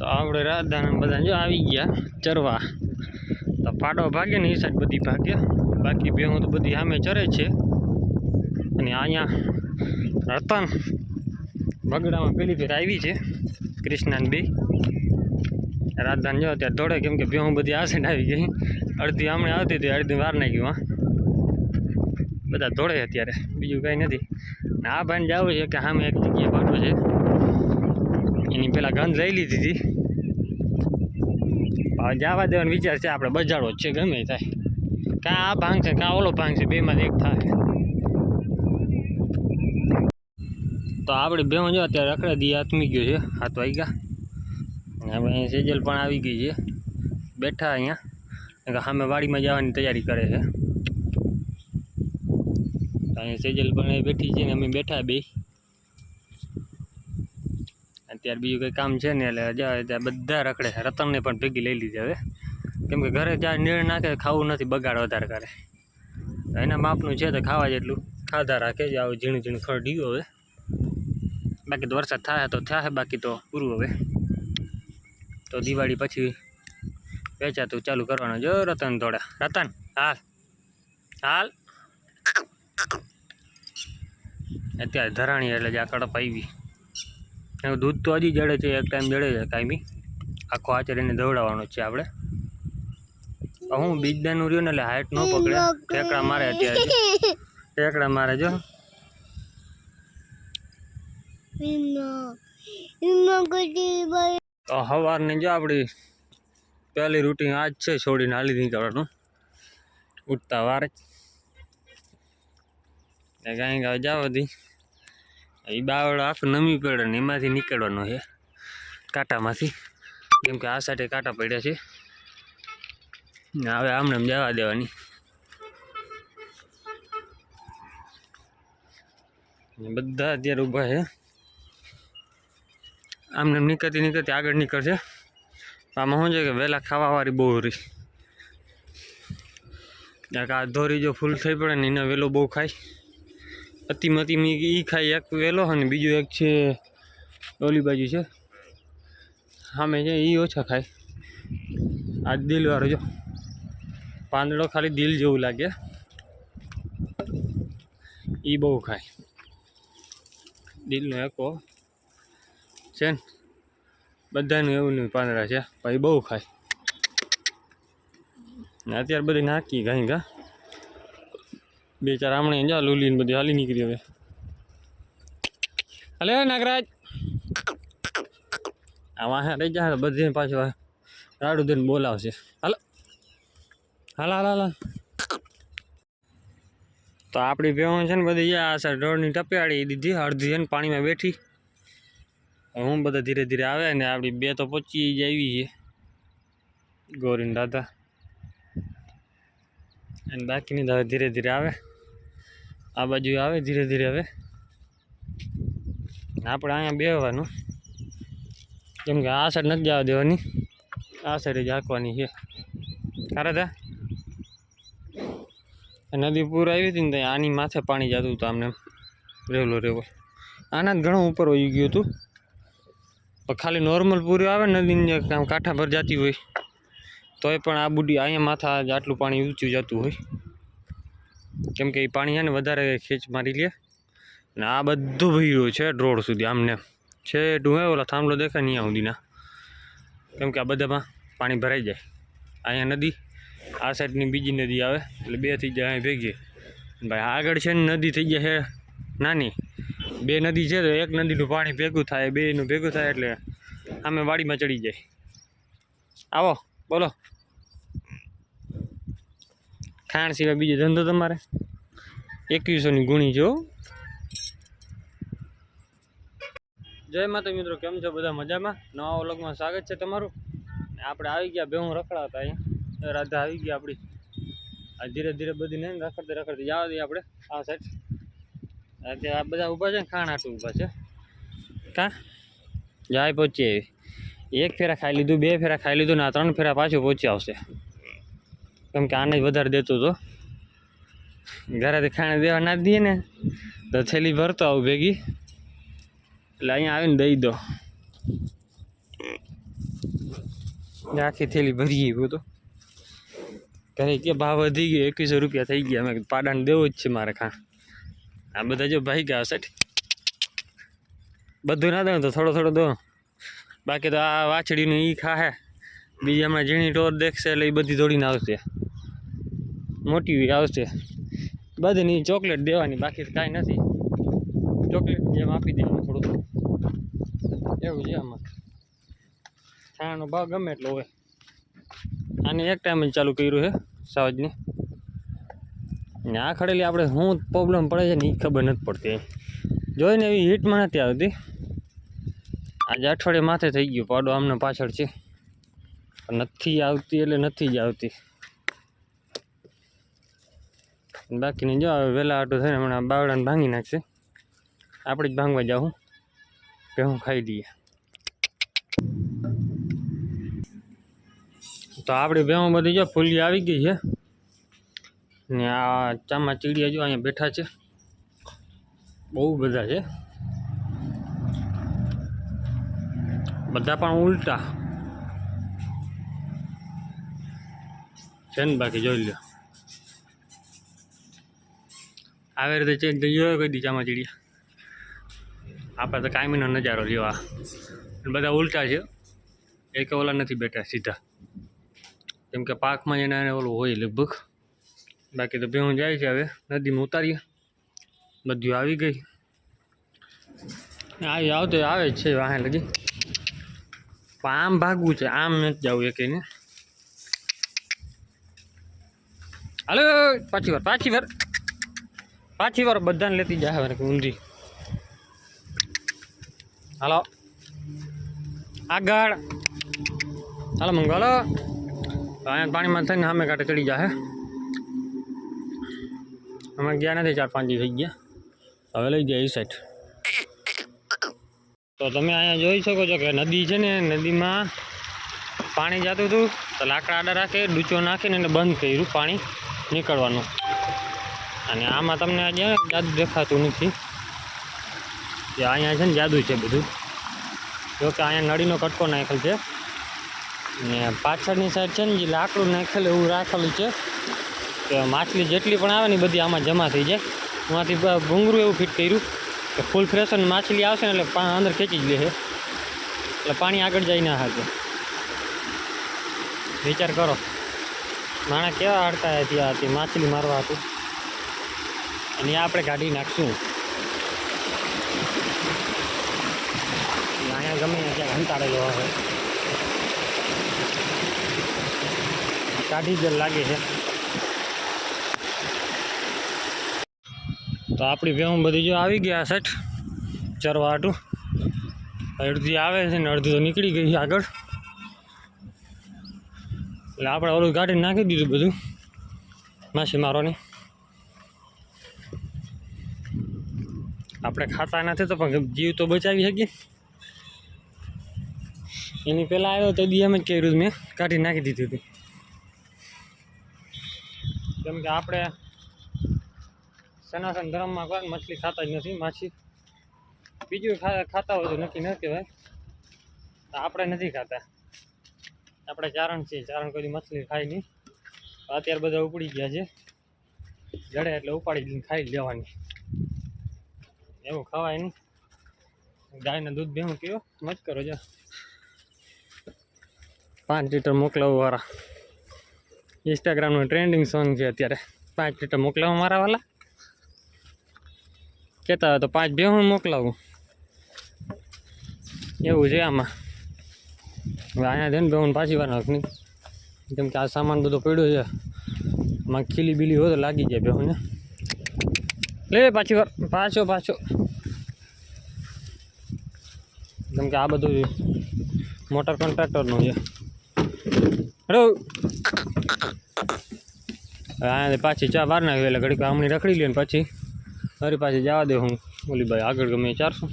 તો આપણે રાધાને બધા જો આવી ગયા ચરવા. તો ફાડો ભાગે ને એ સાઈડ બધી ભાગે. બાકી બે તો બધી સામે ચરે છે. અને અહીંયા રતન બગડામાં પેલી ફેર આવી છે, કૃષ્ણાન બે રાધાને જો અત્યારે દોડે કેમ કે ભેહું બધી આ સાઈડ આવી ગઈ. અડધી હમણાં આવતી હતી, અડધી વાર નાખી હા. બધા દોડે અત્યારે, બીજું કાંઈ નથી. ને આ ભાઈને જવું છે કે સામે એક જગ્યાએ પાટો છે. એની પહેલાં ગંધ લઈ લીધી હતી. હવે જવા દેવાનો વિચાર છે, આપણે બજાડો જ છે, ગમે થાય. કાં આ ભાંગ છે, કાં ઓલો ભાંગ છે, બેમાં એક થાય. તો આપણે બે જો, અત્યારે રખડે દી આત્મી ગયો છે, હાથ વાઈ ગયા અને આપણે અહીંયા સેજલ પણ આવી ગઈ છે. બેઠા અહીંયા. સામે વાડીમાં જવાની તૈયારી કરે છે. અહીંયા સેજલ પણ બેઠી છે ને અમે બેઠા બે અત્યારે બીજું કંઈ કામ છે ને એટલે જાય ત્યાં બધા રખડે રતનને પણ ભેગી લઈ લીધી હવે. કેમ કે ઘરે જ્યાં નીર નાખે ખાવું નથી, બગાડ વધારે કરે. એના માપનું છે તો ખાવા જેટલું ખાધા રાખે જ આવું ઝીણું ઝીણું ખરડ્યું હવે. બાકી તો વરસાદ થાય તો થાય, બાકી તો પૂરું હવે. તો દિવાળી પછી વેચાતું ચાલુ કરવાનું. જો રતન થોડા. રતન, હાલ. હાલ. અત્યારે ધરાણી એટલે જ આ કડપ આવી. એનું દૂધ તો હજી જડે છે એક ટાઈમ જડે છે કાયમી. આખો આચરીને દવડાવવાનો છે આપણે. હું બીજદાનું રહ્યું ને એટલે હાઈટ ન પકડે. ટેકડા મારે અત્યારે ટેકડા મારે જો. તો સવારની જો આપણી પહેલી રૂટીન આજ છે છોડીને હાલી નીકળવાનું. ઉઠતા વાર. જ કાંઈ જાવ હતી એ બાવળો આખું નમી પડે ને એમાંથી નીકળવાનો છે કાંટામાંથી. કેમ કે આ સાઈડે કાંટા પડ્યા છે. ને હવે આમને આમ જવા દેવાની. બધા અત્યારે ઊભા છે. આમને નીકળતી નીકળતી આગળ નીકળશે. આમાં શું છે કે વહેલા ખાવાવાળી બહુ રહી. કારણ આ ધોરી જો ફૂલ થઈ પડે ને એને વહેલો બહુ ખાય. અતિમતી એ ખાય એક વહેલો અને બીજું એક છે ઓલી બાજુ છે. સામે છે એ ઓછા ખાય. આ દિલવાળો જો. પાંદડો ખાલી દિલ જેવું લાગે. એ બહુ ખાય. દિલનો એકો છે ને? બધાનું એવું નહીં પાંદડા છે. પણ બહુ ખાય. અત્યારે બધી નાખી ઘણી ઘા બે ચાર આમણે જા લુલીને બધી હાલી નીકળી હવે. હલે નાગરાજ. આમાં હા રહી જાય બધી પાછું રાડું દઈને બોલાવશે. હાલો. હાલ હાલ હાલ. તો આપણી ભેવું છે ને બધી આ સર ઢોળની ટપિયાળી દીધી, અડધી છે ને પાણીમાં બેઠી. હું બધા ધીરે ધીરે આવે ને આપણી બે તો પહોંચી જ આવી છે. ગોરીન દાદા. અને બાકીની ધીરે ધીરે આવે. આ બાજુ આવે ધીરે ધીરે હવે. આપણે અહીંયા બેહવાનું. કેમ કે આ સાઈડ નથી જવા દેવાની. આ સાઈડ જ હાંકવાની છે. ખરા નદી પૂર આવી હતી ને ત્યાં આની માથે પાણી જતું હતું આમને રેવલો રેવો આના જ ઘણું ઉપર વહી ગયું હતું. પણ ખાલી નોર્મલ પૂર આવે નદીની આમ કાંઠા પર જતી હોય, તોય પણ આ બુડી અહીંયા માથા આટલું પાણી ઊંચું જતું હોય. કેમ કે એ પાણી છે ને વધારે ખેંચ મારી લે. ને આ બધું ભર્યું છે રોડ સુધી આમને છે ડુહે ઓલા થાંભલો દેખાય નહીં સુધીના. કેમ કે આ બધામાં પાણી ભરાઈ જાય. અહીંયા નદી, આ સાઈડની બીજી નદી આવે, એટલે બે થઈ જાય અહીં ભેગી. ભાઈ આગળ છે ને નદી થઈ જાય છે નાની. બે નદી છે તો એક નદીનું પાણી ભેગું થાય બેનું ભેગું થાય એટલે અમે વાડીમાં ચડી જાય. આવો, બોલો. ખાણ સિવાય બીજો ધંધો તમારે? એકવીસોની ગુણી જો. જય માતા મિત્રો, કેમ છો? બધા મજામાં? નવા વ્લોગમાં સ્વાગત છે તમારું. આપણે આવી ગયા ભેહું રખડાતા અહીંયા. રાધા આવી ગયા આપણી. આ ધીરે ધીરે બધી નહીં રખડતી રખડતી જવા દઈએ આપણે, આ સાઈડ આ બધા ઊભા છે ને, ખાણ આટું ઊભા છે. કાં? જાય પહોંચી આવી. એક ફેરા ખાઈ લીધું, બે ફેરા ખાઈ લીધું ને આ ત્રણ ફેરા પાછું પહોંચી આવશે. કેમ કે આને જ વધારે દેતો હતો. ઘરેથી ખાણે દેવા ના દઈએ ને, તો થેલી ભરતો આવું ભેગી. એટલે અહીંયા આવીને દઈ દો. આખી થેલી ભરી ગઈ તો. ઘરે કે ભાવ વધી ગયો, એકવીસો રૂપિયા થઈ ગયા. મેં કીધું, પાડાને દેવો જ છે મારે ખા આ બધા જો ભાઈ ગયા સેઠ બધું ના દઉં તો થોડો થોડો દો બાકી તો આ વાછડીનું ઈ ખાહે. બીજી હમણાં ઝીણી ટોર દેખશે એટલે એ બધી દોડીને આવશે. મોટી આવશે. બધીની ચોકલેટ દેવાની, બાકી કાંઈ નથી. ચોકલેટ જેમ આપી દેવાનું થોડું એવું છે આમાં. છાણાનો ભાવ ગમે એટલો હોય. આને એક ટાઈમ જ ચાલુ કર્યું છે, સાવજની. ને આ ખડેલી આપણે શું પ્રોબ્લેમ પડે છે ને એ ખબર નથી પડતી. જોઈને એવી હીટમાં નથી આવતી. આજે અઠવાડિયે માથે થઈ ગયું, પાડો આમને પાછળ છે. નથી આવતી એટલે નથી જ આવતી. બાકીની જો હવે વહેલા આટો થઈને હમણાં બાવડાને ભાંગી નાખશે. આપણે જ ભાંગવા જાઉં કે હું ખાઈ લઈએ તો આપણી ભેહું બધી જો ફૂલી આવી ગઈ છે. ને આ ચામાં ચીડિયા જો અહીંયા બેઠા છે. બહુ બધા છે. બધા પણ ઉલટા. છે ને બાકી જોઈ લો આવી રીતે ચેક જોયો કઈ દી ચામાં ચીડિયા આપણે તો કાયમીનો નજારો લેવા બધા ઉલટા છે એક ઓલા નથી બેઠા સીધા કેમ કે પાકમાં એને એને ઓલું હોય લગભગ બાકી તો ભેહું જાય છે હવે નદીમાં ઉતારીએ બધું આવી ગઈ આવી આવતો આવે જ છે વાહે લગી પણ આમ ભાગવું છે આમ નથી જવું એક એને હાલો, પાછી વાર પાછી વાર. પાછી વાર બધાને લેતી જાય હવે ઊંધી. હાલો. આગળ. હાલો મંગો હાલો અહીંયા પાણીમાં થઈને સામે કાંઠે ચડી જાય અમે ગયા નથી, ચાર પાંચ થઈ ગયા. હવે લઈ ગયા એ સાઈડ તો તમે અહીંયા જોઈ શકો છો કે નદી છે ને, નદીમાં પાણી જતું હતું. તો લાકડા આડા રાખે, ડૂચો નાખીને એને બંધ કર્યું પાણી. નીકળવાનું. અને આમાં તમને આજે જાદુ દેખાતું નથી. કે અહીંયા છે ને જાદુ છે બધું. જોકે અહીંયા નળીનો કટકો નાખેલ છે. ને પાછળની સાઈડ છે ને જે લાકડું નાખેલું એવું રાખેલું છે. કે માછલી જેટલી પણ આવે ને બધી આમાં જમા થઈ જાય. એમાંથી ભૂંગરું એવું ફિટ કર્યું કે ફૂલ ફ્રેશ અને માછલી આવશે ને એટલે અંદર ખેંચી જ લે એટલે પાણી આગળ જાય ના હાકે. વિચાર કરો. માણસ કેવા હડતા ત્યાં હતી માછલી મારવા હતું. અને આપણે કાઢી નાખશું. અહીંયા ગમે ત્યાં હંતાડે લેવા હોય. કાઢી જ લાગે છે. તો આપણી ભેહું બધી જો આવી ગયા સેઠ ચરવા હાટું અડધી આવે છે ને અડધી તો નીકળી ગઈ છે આગળ. એટલે આપણે ઓલું કાઢીને નાખી દીધું બધું. માછી મારવાની આપણે ખાતા નથી તો પણ જીવ તો બચાવી શકીએ. એની પહેલાં આવ્યો તો દી એમ જ કર્યું મેં. કાઢી નાખી દીધું હતું. કેમ કે આપણે સનાતન ધર્મમાં કોઈ મછલી ખાતા જ નથી. માછી બીજું ખા ખાતા હોય તો નક્કી ન કહેવાય. તો આપણે નથી ખાતા. આપણે ચારણ છીએ ચારણ કોઈ મછલી ખાઈ નહીં. અત્યારે બધા ઉપડી ગયા છે. જડે એટલે ઉપાડી લઈને ખાઈ લેવાની. એવું ખવાય નહીં. ગાયના દૂધ ભેહું કયો, મત કરો જો. પાંચ લીટર મોકલાવું વાળા ઇન્સ્ટાગ્રામનું ટ્રેન્ડિંગ સોંગ છે અત્યારે. પાંચ લીટર મોકલાવું મારા વાલા? કહેતા હોય તો પાંચ ભેહું મોકલાવું. એવું છે આમાં. હવે અહીંયા ને બેહું પાછી વાર નાખની કેમ કે આ સામાન બધો પડ્યો છે. આમાં ખીલી બીલી હોય તો લાગી જાય બેહુને લે પાછી વાર, પાછો પાછો. કેમ કે આ બધું મોટર કોન્ટ્રાક્ટરનું છે. હેલો. અહીંયા પાછી ચા બહાર નાખી એટલે ઘડીક આમની રખડી લે ને પછી. ફરી પાછી જવા દે હું. ઓલી ભાઈ આગળ ગમે એ ચારશું